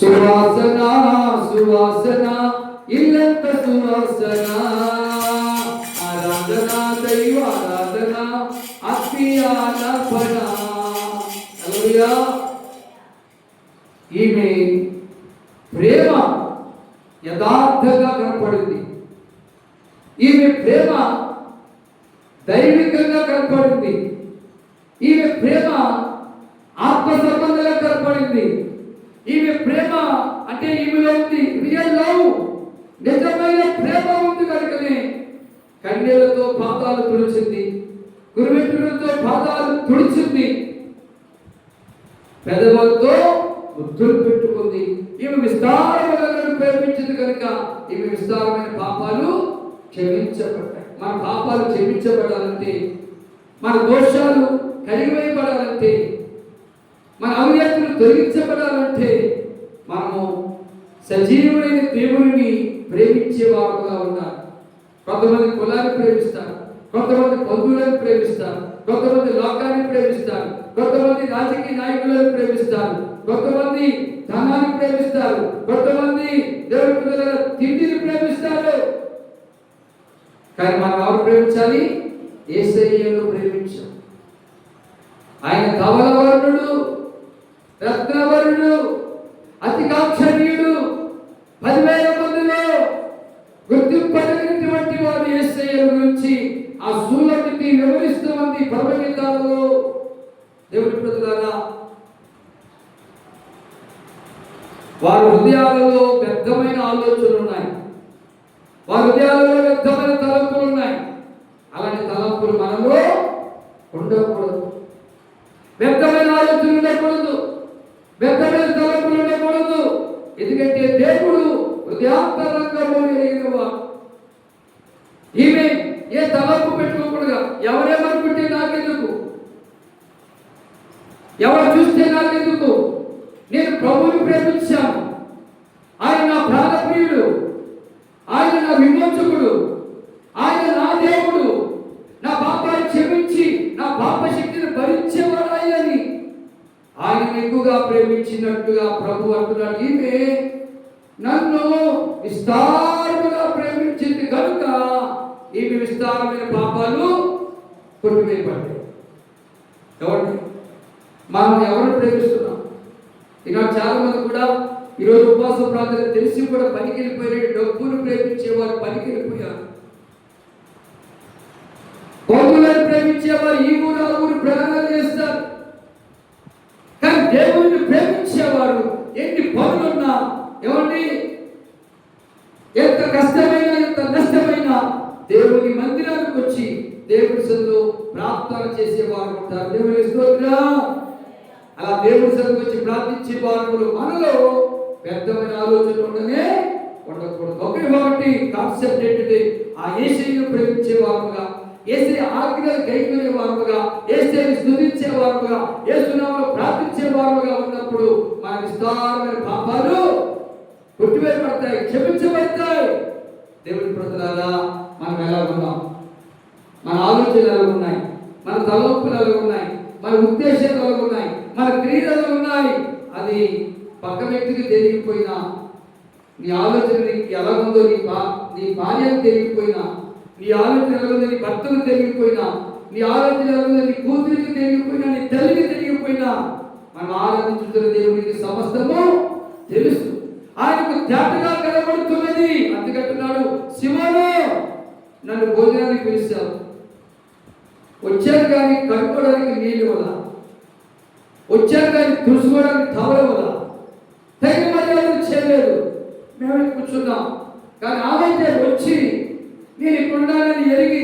సువాసన సువాసన ఇల్లంత సువాసన. ఆరాధన దైవ ఆరాధన అత్యాలపన ఈమె ప్రేమ యథార్థంగా కనపడింది. ఈమె ప్రేమ దైవికంగా కనపడింది. ఈమె ప్రేమ ఆత్మ సంబంధంగా కనపడింది. ఈమె ప్రేమ అంటే ఈమెలో ఉంది రియల్ లవ్ నిజమైన ప్రేమ ఉంది కనుకనే కన్నీళ్ళతో పాదాలు తుడిచింది గురుమిత్రులతో పాదాలు తుడిచింది. పెదవులతో ముద్దులు పెట్టుకుంది. ఈమె విస్తారమైన ప్రేమించింది కనుక ఈమె విస్తారమైన పాపాలు క్షమించబడ్డాయి. మన పాపాలు క్షమించబడాలంటే మన దోషాలు కరిగివేయబడాలంటే మన అవినీతులు తొలగించబడాలంటే మనము సజీవుడైన దేవుడిని ప్రేమించే వారుగా ఉన్నారు కొంతమంది కులాన్ని ప్రేమిస్తారు కొంతమంది బంధువులను ప్రేమిస్తారు కొంతమంది లోకాన్ని ప్రేమిస్తారు కొంతమంది రాజకీయ నాయకులను ప్రేమిస్తారు కొంతమంది ధనాన్ని ప్రేమిస్తారు కొంతమంది దేవుడి తిండిని ప్రేమిస్తారు. కానీ మనం ఎవరు ప్రేమించాలి? ఏసయ్యను ప్రేమించాలి. ఆయన ధవలవర్ణుడు రత్నవరుడు అతి కాక్షణీయుడు పదివేల మందిలో గుర్తింపదగినటువంటి వాడు ఏసయ్య గురించి ఆ సూలకి వివరిస్తూ ఉంది పర్వగీతాలలో దేవుడి ప్రజలారా వారి హృదయాలలో వ్యర్థమైన ఆలోచనలు ఉన్నాయి. వారి హృదయాలలో వ్యర్థమైన తలంపులు ఉన్నాయి. అలాంటి తలంపులు మనలో ఉండకూడదు. ఎందుకంటే దేవుడు హృదయాంతరంగంలో ఎరిగినవాడు ఈమె ఏ తలపు పెట్టుకోకుండా ఎవరేమనుకుంటే నాకెందుకు? ఎవరు చూస్తే నాకెందుకు? నేను ప్రభువుని ప్రేమించాను. ఆయన నా ప్రాణప్రియుడు ఆయన నా విమోచకుడు ఆయన నా దేవుడు నా పాపాన్ని క్షమించి నా పాప శక్తిని భరించేవాడు ఆయనని ఆయన ఎక్కువగా ప్రేమించినట్టుగా ప్రభు అంటున్నాడు. ఈమె నన్ను విస్తారముగా ప్రేమించింది కనుక ఈమె విస్తారమైన పాపాలు కొట్టివేయబడ్డాయి ఎవరిని? మనం ఎవరిని ప్రేమిస్తున్నాం? ఈనాడు చాలా మంది కూడా ఈరోజు ఉపవాస ప్రాంతాలు తెలిసి కూడా పనికి వెళ్ళిపోయారు డబ్బును ప్రేమించేవారు పనికి వెళ్ళిపోయారు ప్రేమించేవారు ఈ ఊరు ఆ ఊరు ప్రార్థన చేసేవారు ఉంటారు. దేవుని స్తోత్రం అలా దేవుడి సరికి వచ్చి ప్రార్థించే వారు మనలో పెద్దమైన ఆలోచన ఉండనే ఉండకూడదు. ఒకటి ఒకటి కాన్సెప్ట్ ఏంటంటే ఆ ఏసీని ప్రేమించే వారుగా ఏసీ ఆజ్ఞలు కైకొనే వారుగా ఏసీని స్థుతించే వారుగా ఏసునామలో ప్రార్థించే వారుగా ఉన్నప్పుడు మన విస్తారమైన పాపాలు కొట్టివేయబడతాయి క్షమించబడతాయి. దేవుడి ప్రజలారా మనం ఎలా ఉన్నాం? మన ఆలోచనలు ఉన్నాయి? మన తలనొప్పులలో ఉన్నాయి మన ఉద్దేశాలలో ఉన్నాయి మన క్రీడలు ఉన్నాయి. అది పక్క వ్యక్తికి తెలియకపోయినా నీ ఆలోచన నీకు ఎలా ఉందో నీ బా నీ భార్యకు తెలియకపోయినా నీ ఆలోచన ఎలా ఉందో నీ భర్తకు తెలియకపోయినా నీ ఆలోచన ఎలా ఉందో నీ కూతురికి తెలియకపోయినా నీ తల్లికి తెలియకపోయినా మనం ఆరాధించుతున్న దేవునికి సమస్తము తెలుసు. ఆయనకు తేటగా కనబడుతున్నది. అందుకంటున్నాడు శివను నన్ను భోజనానికి పిలిచావు. వచ్చారు కానీ కడుక్కోవడానికి నీళ్ళు వల్ల వచ్చారు కానీ తుడుచుకోవడానికి తవల వల్ల తగిన మర్యాదలు చేయలేదు. మేము కూర్చున్నాం. కానీ ఆమెతే వచ్చి నేను ఇక్కడ ఉండాలని ఎరిగి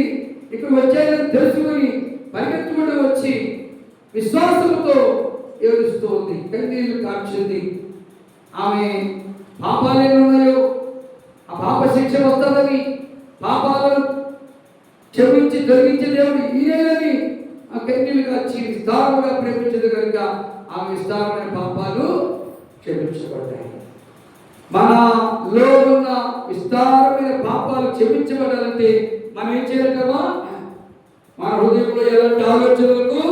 ఇక్కడ వచ్చానని తెలుసుకొని పరిగెత్తుకుంటూ వచ్చి విశ్వాసంతో ఏడుస్తూ ఉంది. కన్నీళ్ళు కార్చింది ఆమె పాపాలు ఎన్ని ఉన్నాయో? ఆ పాప శిక్ష వస్తుందని పాపాలను క్షమించి తొలగించే దేవుడు ఈయనని ఆ కన్యలుగా విస్తారంగా ప్రేమించదు కనుక ఆ విస్తారమైన పాపాలు క్షమించబడ్డాయి మనలో ఉన్న విస్తారమైన పాపాలు క్షమించబడాలంటే మనం ఏం చేయాలంటామా మన హృదయంలో ఎలాంటి ఆలోచనలకు